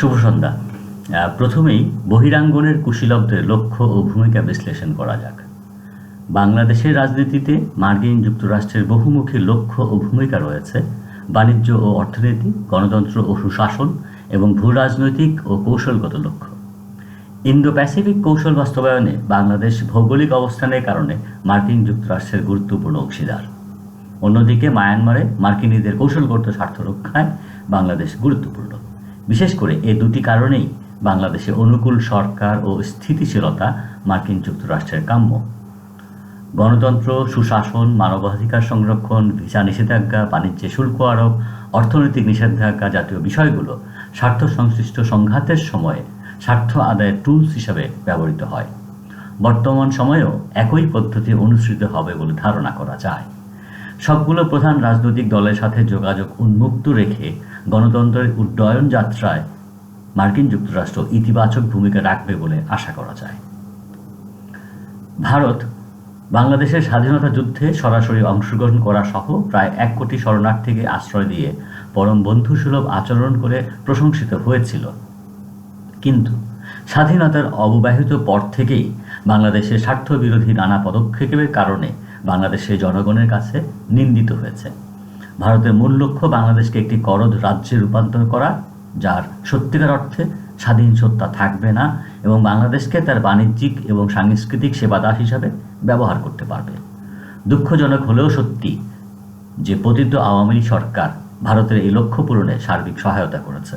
শুভ সন্ধ্যা। প্রথমেই বহিরাঙ্গনের কুশীলবদের লক্ষ্য ও ভূমিকা বিশ্লেষণ করা যাক। বাংলাদেশের রাজনীতিতে মার্কিন যুক্তরাষ্ট্রের বহুমুখী লক্ষ্য ও ভূমিকা রয়েছে। বাণিজ্য ও অর্থনীতি, গণতন্ত্র ও সুশাসন এবং ভূরাজনৈতিক ও কৌশলগত লক্ষ্য। ইন্দো প্যাসিফিক কৌশল বাস্তবায়নে বাংলাদেশ ভৌগোলিক অবস্থানের কারণে মার্কিন যুক্তরাষ্ট্রের গুরুত্বপূর্ণ অংশীদার। অন্যদিকে মায়ানমারে মার্কিনীদের কৌশলগত স্বার্থ রক্ষায় বাংলাদেশ গুরুত্বপূর্ণ। বিশেষ করে এ দুটি কারণেই বাংলাদেশে অনুকূল সরকার ও স্থিতিশীলতা মার্কিন যুক্তরাষ্ট্রের কাম্য। গণতন্ত্র, সুশাসন, মানবাধিকার সংরক্ষণ, ভিসা নিষেধাজ্ঞা, বাণিজ্যে শুল্ক আরোপ, অর্থনৈতিক নিষেধাজ্ঞা জাতীয় বিষয়গুলো স্বার্থ সংশ্লিষ্ট সংঘাতের সময়ে স্বার্থ আদায়ের টুলস হিসাবে ব্যবহৃত হয়। বর্তমান সময়েও একই পদ্ধতি অনুসৃত হবে বলে ধারণা করা যায়। সবগুলো প্রধান রাজনৈতিক দলের সাথে যোগাযোগ উন্মুক্ত রেখে গণতন্ত্রের উড্ডয়ন যাত্রায় মার্কিন যুক্তরাষ্ট্র ইতিবাচক ভূমিকা রাখবে বলে আশা করা যায়। ভারত, বাংলাদেশের স্বাধীনতা যুদ্ধে সরাসরি অংশগ্রহণ করা সহ প্রায় এক কোটি শরণার্থীকে আশ্রয় দিয়ে পরম বন্ধুসুলভ আচরণ করে প্রশংসিত হয়েছিল। কিন্তু স্বাধীনতার অববাহিত পর থেকেই বাংলাদেশের স্বার্থবিরোধী নানা পদক্ষেপের কারণে বাংলাদেশের জনগণের কাছে নিন্দিত হয়েছে। ভারতের মূল লক্ষ্য বাংলাদেশকে একটি করদ রাজ্যে রূপান্তর করা, যার সত্যিকার অর্থে স্বাধীন সত্তা থাকবে না এবং বাংলাদেশকে তার বাণিজ্যিক এবং সাংস্কৃতিক সেবাদাস হিসাবে ব্যবহার করতে পারবে। দুঃখজনক হলেও সত্যি যে পতিত আওয়ামী লীগ সরকার ভারতের এই লক্ষ্য পূরণে সার্বিক সহায়তা করেছে।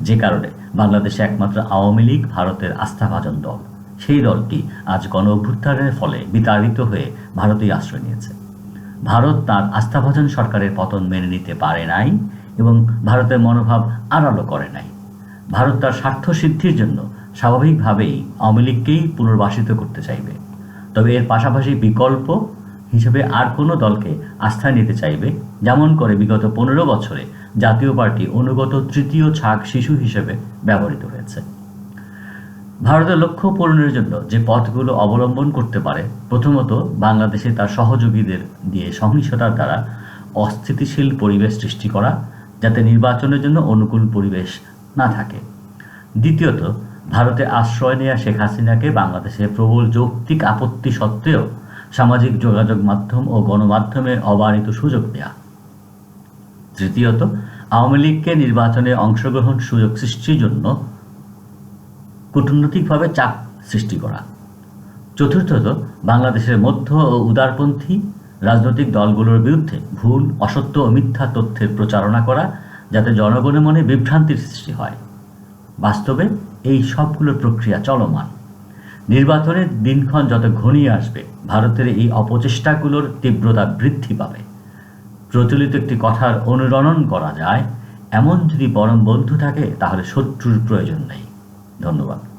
যে কারণে বাংলাদেশে একমাত্র আওয়ামী লীগ ভারতের আস্থাভাজন দল। সেই দলটি আজ গণ অভ্যুত্থানের ফলে বিতাড়িত হয়ে ভারতেই আশ্রয় নিয়েছে। ভারত তার আস্থাভাজন সরকারের পতন মেনে নিতে পারে নাই এবং ভারতের মনোভাব আড়ালো করে নাই। ভারত তার স্বার্থ সিদ্ধির জন্য স্বাভাবিকভাবেই আওয়ামী লীগকেই পুনর্বাসিত করতে চাইবে। তবে এর পাশাপাশি বিকল্প হিসেবে আর কোনো দলকে আস্থায় নিতে চাইবে, যেমন করে বিগত পনেরো বছরে জাতীয় পার্টি অনুগত তৃতীয় ছাগ শিশু হিসেবে ব্যবহৃত হয়েছে। ভারতের লক্ষ্য পূরণের জন্য যে পথগুলো অবলম্বন করতে পারে, প্রথমত বাংলাদেশে তার সহযোগীদের দিয়ে সহিংসতার দ্বারা অস্থিতিশীল পরিবেশ সৃষ্টি করা, যাতে নির্বাচনের জন্য অনুকূল পরিবেশ না থাকে। দ্বিতীয়ত, ভারতে আশ্রয় নেওয়া শেখ হাসিনাকে বাংলাদেশে প্রবল যৌক্তিক আপত্তি সত্ত্বেও সামাজিক যোগাযোগ মাধ্যম ও গণমাধ্যমে অবারিত সুযোগ দেয়া তৃতীয়ত, আওয়ামী লীগকে নির্বাচনে অংশগ্রহণ সুযোগ সৃষ্টির জন্য কূটনৈতিকভাবে চাপ সৃষ্টি করা। চতুর্থত, বাংলাদেশের মধ্য ও উদারপন্থী রাজনৈতিক দলগুলোর বিরুদ্ধে ভুল, অসত্য ও মিথ্যা তথ্যের প্রচারণা করা যাতে জনগণের মনে বিভ্রান্তির সৃষ্টি হয়। বাস্তবে এই সবগুলো প্রক্রিয়া চলমান। নির্বাচনের দিনক্ষণ যত ঘনিয়ে আসবে, ভারতের এই অপচেষ্টাগুলোর তীব্রতা বৃদ্ধি পাবে। প্রচলিত একটি কথার অনুরণন করা যায়, এমন যদি পরম বন্ধু থাকে, তাহলে শত্রুর প্রয়োজন নেই। どんどん。